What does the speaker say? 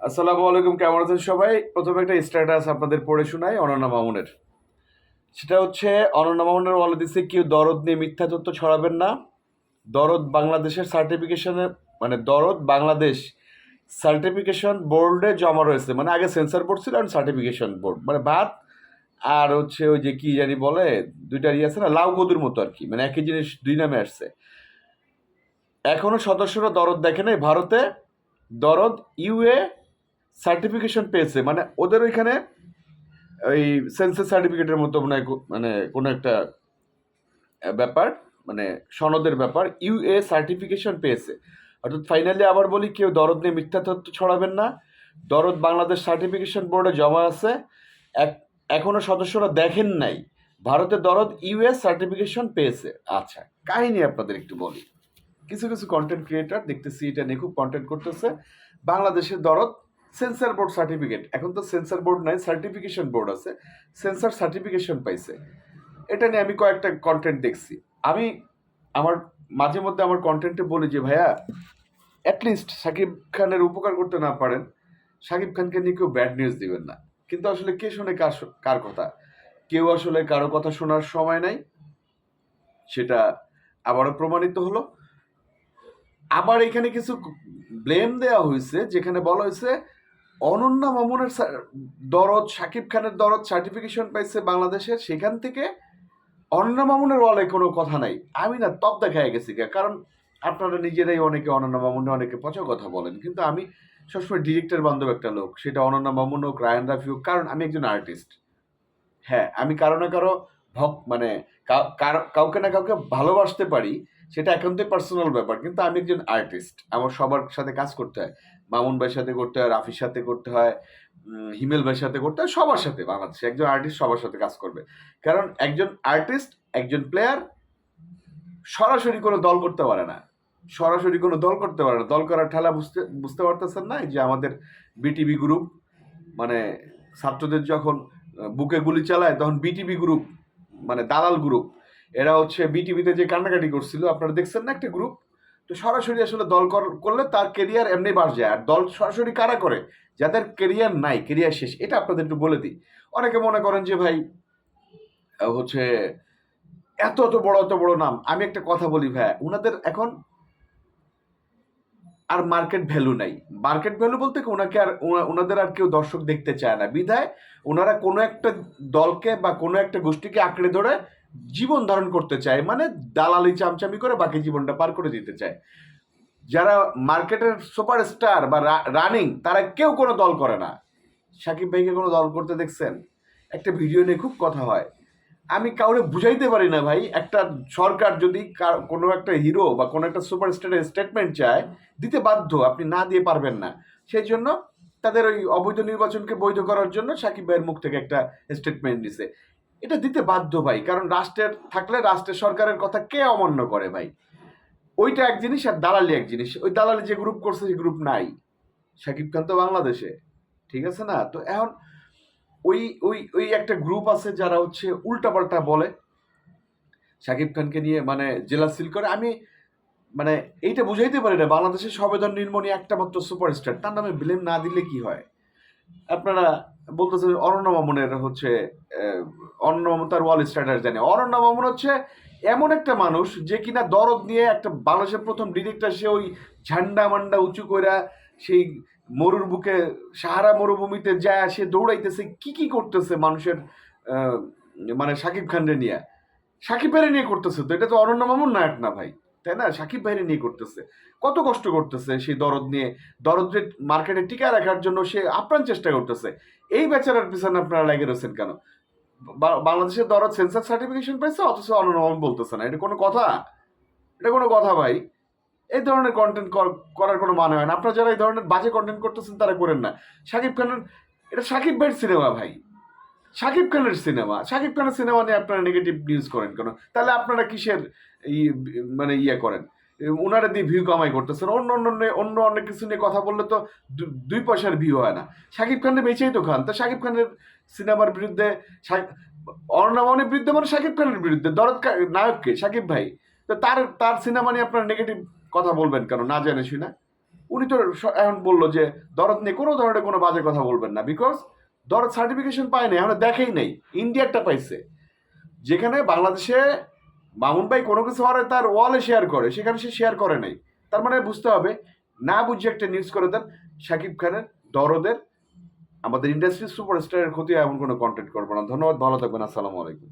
আসসালামু আলাইকুম, কেমন আছেন সবাই? প্রথমে একটা স্ট্যাটাস আপনাদের পড়ে শোনাই, অনন্যা মামুনের। সেটা হচ্ছে, অনন্যা মামুনের বলে দিচ্ছে কেউ দরদ নিয়ে মিথ্যা তথ্য ছড়াবেন না। দরদ বাংলাদেশের সার্টিফিকেশনে মানে দরদ বাংলাদেশ সার্টিফিকেশন বোর্ডে জমা রয়েছে। মানে আগে সেন্সার বোর্ড ছিল আর সার্টিফিকেশন বোর্ড মানে ভাত আর হচ্ছে ওই যে কি জানি বলে, দুইটা ইয়ে আছে না, লাউ কদুর মতো আর কি। মানে একই জিনিস দুই নামে আসছে। এখনও সদস্যরা দরদ দেখে নাই ভারতে। দরদ ইউএ সার্টিফিকেশন পেয়েছে। মানে ওদের ওইখানে ওই সেন্সাস সার্টিফিকেটের মতো মনে মানে কোনো একটা ব্যাপার মানে সনদের ব্যাপার ইউএ সার্টিফিকেশন পেয়েছে। অর্থাৎ ফাইনালি আবার বলি, কেউ দরদ নিয়ে মিথ্যা তথ্য ছড়াবেন না। দরদ বাংলাদেশ সার্টিফিকেশন বোর্ডে জমা আছে। এক, এখনও সদস্যরা দেখেন নাই। ভারতে দরদ ইউএস সার্টিফিকেশন পেয়েছে। আচ্ছা কাহিনী আপনাদের একটু বলি। কিছু কিছু কন্টেন্ট ক্রিয়েটার দেখতেছি, এটা নিয়ে খুব কন্টেন্ট করতেছে। বাংলাদেশের দরদ সেন্সার বোর্ড সার্টিফিকেট। এখন তো সেন্সার বোর্ড নাই, সার্টিফিকেশন বোর্ড আছে। সেন্সার সার্টিফিকেশন পাইছে। এটা নিয়ে আমি কয়েকটা কন্টেন্ট দেখছি। আমি আমার, মাঝে মধ্যে আমার কন্টেন্টে বলি যে, ভাইয়া অ্যাটলিস্ট সাকিব খানের উপকার করতে না পারেন, সাকিব খানকে নিয়ে কেউ ব্যাড নিউজ দিবেন না। কিন্তু আসলে কে শোনে কার কার কথা? কেউ আসলে কারও কথা শোনার সময় নাই। সেটা আবারও প্রমাণিত হলো। আবার এখানে কিছু ব্লেম দেওয়া হয়েছে, যেখানে বলা হয়েছে অনন্যা মামুনের দরদ সাকিব খানের দরদ সার্টিফিকেশন পাইছে বাংলাদেশের সেখান থেকে অনন্যা মামুনের ওয়ালে কোনো কথা নাই আমি না তপ দেখায় গেছি। কারণ আপনারা নিজেরাই অনেকে অনন্যা মামুনে অনেকে পচা কথা বলেন, কিন্তু আমি সবসময় ডিরেক্টর বান্ধব একটা লোক, সেটা অনন্যা মামুন হোক, রায়ন রাফি হোক, কারণ আমি একজন আর্টিস্ট হ্যাঁ আমি কারও না কারও ভক মানে কাউকে না কাউকে ভালোবাসতে পারি, সেটা একান্তই পার্সোনাল ব্যাপার, কিন্তু আমি একজন আর্টিস্ট আমার সবার সাথে কাজ করতে হয় মামুন ভাইয়ের সাথে করতে হয়, রাফির সাথে করতে হয় হিমেল ভাইয়ের সাথে করতে হয়, সবার সাথে বাংলাদেশে। একজন আর্টিস্ট সবার সাথে কাজ করবে। কারণ একজন আর্টিস্ট একজন প্লেয়ার সরাসরি কোনো দল করতে পারে না। সরাসরি কোনো দল করতে পারে না। দল করার ঠেলা বুঝতে বুঝতে পারতেছেন না যে আমাদের বিটিভি গ্রুপ মানে ছাত্রদের যখন বুকে গুলি চালায়, তখন বিটিভি গ্রুপ মানে দালাল গ্রুপ এরা হচ্ছে বিটিভিতে যে কান্নাকাটি করছিল, আপনারা দেখছেন না একটা গ্রুপ তো সরাসরি আসলে দল কর- করলে তার কেরিয়ার এমনি বাস যায়। আর দল সরাসরি কারা করে? যাদের কেরিয়ার নাই কেরিয়ার শেষ, এটা আপনাদের একটু বলে দিই। অনেকে মনে করেন যে, ভাই হচ্ছে, এত এত বড় এত বড় নাম। আমি একটা কথা বলি, ভাই ওনাদের এখন আর মার্কেট ভ্যালু নাই। মার্কেট ভ্যালু বলতে কি ওনাকে আর ওনাদের আর কেউ দর্শক দেখতে চায় না। বিধায় ওনারা কোনো একটা দলকে বা কোনো একটা গোষ্ঠীকে আঁকড়ে ধরে জীবন ধারণ করতে চায় মানে দালালি চামচামি করে বাকি জীবনটা পার করে দিতে চায়। যারা মার্কেটের সুপারস্টার বা রানিং তারা কেউ কোনো দল করে না। সাকিব ভাইকে কোনো দল করতে দেখছেন? একটা ভিডিও নিয়ে খুব কথা হয়। আমি কাউরে বুঝাইতে পারি না ভাই, একটা সরকার যদি কোনো একটা হিরো বা কোনো একটা সুপার সুপারস্টারের স্টেটমেন্ট চায়, দিতে বাধ্য, আপনি না দিয়ে পারবেন না। সেই জন্য তাদের ওই অবৈধ নির্বাচনকে বৈধ করার জন্য সাকিব ভাইয়ের মুখ থেকে একটা স্টেটমেন্ট দিছে এটা দিতে বাধ্য ভাই, কারণ রাষ্ট্রের, থাকলে রাষ্ট্রের সরকারের কথা কে অমান্য করে ভাই? ওইটা এক জিনিস আর দালালি এক জিনিস। ওই দালালি যে গ্রুপ করছে সেই গ্রুপ নাই। সাকিব খান তো বাংলাদেশে, ঠিক আছে না? তো এখন ওই ওই ওই একটা গ্রুপ আছে যারা হচ্ছে উল্টাপাল্টা বলে। সাকিব খানকে নিয়ে মানে জেলা সিল করে। আমি মানে এইটা বুঝাইতে পারি না, বাংলাদেশের সবেদন নির্মণি একটা মাত্র সুপারস্টার তার নামে ব্লেম না দিলে কি হয়? আপনারা বলতেছেন অরণ্য মামুনের হচ্ছে অরণ্য মামুন তার ওয়াল স্ট্যাটাস জানে। অরণ্য মামুন হচ্ছে এমন একটা মানুষ যে কিনা দরদ নিয়ে একটা বাংলাদেশের প্রথম ডিরেক্টর সে ওই ঝান্ডা মান্ডা উঁচু কইরা সেই মরুর বুকে সাহারা মরুভূমিতে যায়, সে দৌড়াইতেছে, কি কি করতেছে মানুষের মানে সাকিব খানরে নিয়ে? সাকিব ভাইরে নিয়ে করতেছে তো, এটা তো অরণ্য মামুন নায়ক না ভাই, তাই না? সাকিব ভাইরে নিয়ে করতেছে। কত কষ্ট করতেছে সেই দরদ নিয়ে দরদের মার্কেটে টিকা রাখার জন্য সে আপ্রাণ চেষ্টা করতেছে। এই বেচারার পিছনে আপনারা লাগে রয়েছেন কেন? বাংলাদেশের দরদ সেন্সার সার্টিফিকেশন পাইছে অথচ অনন্য বলতেছে না, এটা কোনো কথা? এটা কোনো কথা ভাই। এই ধরনের কন্টেন্ট করার কোনো মানে হয় না। আপনারা যারা এই ধরনের বাজে কন্টেন্ট করতেছেন, তারা করেন না। সাকিব খানের, এটা সাকিব ভাইয়ের সিনেমা ভাই। সাকিব খানের সিনেমা সাকিব খানের সিনেমা নিয়ে আপনারা নেগেটিভ নিউজ করেন কেন? তাহলে আপনারা কিসের মানে ইয়ে করেন? ওনারা দিয়ে ভিউ কামাই করতেছেন। অন্য অন্য নিয়ে- অন্য অনেক কিছু নিয়ে কথা বললে তো দুই পয়সার ভিউ হয় না। সাকিব খানের বেঁচেই তো খান। তো সাকিব খানের সিনেমার বিরুদ্ধে অর্ণামনের বিরুদ্ধে মানে সাকিব খানের বিরুদ্ধে? দরদ নায়ককে সাকিব ভাই। তো তার তার সিনেমা নিয়ে আপনারা নেগেটিভ কথা বলবেন কেন? না জানে শুনে। উনি তো এখন বলল যে, দরদ নিয়ে কোনো ধরনের কোনো বাজে কথা বলবেন না বিকজ দরদ সার্টিফিকেশন পায় নাই আমরা দেখেই নেই। ইন্ডিয়ারটা পাইছে। যেখানে বাংলাদেশে মামুন ভাই কোনো কিছু হওয়ার তার ওয়ালে শেয়ার করে, সেখানে সে শেয়ার করে নাই। তার মানে বুঝতে হবে, না বুঝে একটা নিউজ করে দেন, শাকিব খানের দরদের, আমাদের ইন্ডাস্ট্রি সুপারস্টারের ক্ষতি এমন কোনো কন্টেন্ট করব না। ধন্যবাদ, ভালো থাকবেন, আসসালামু আলাইকুম।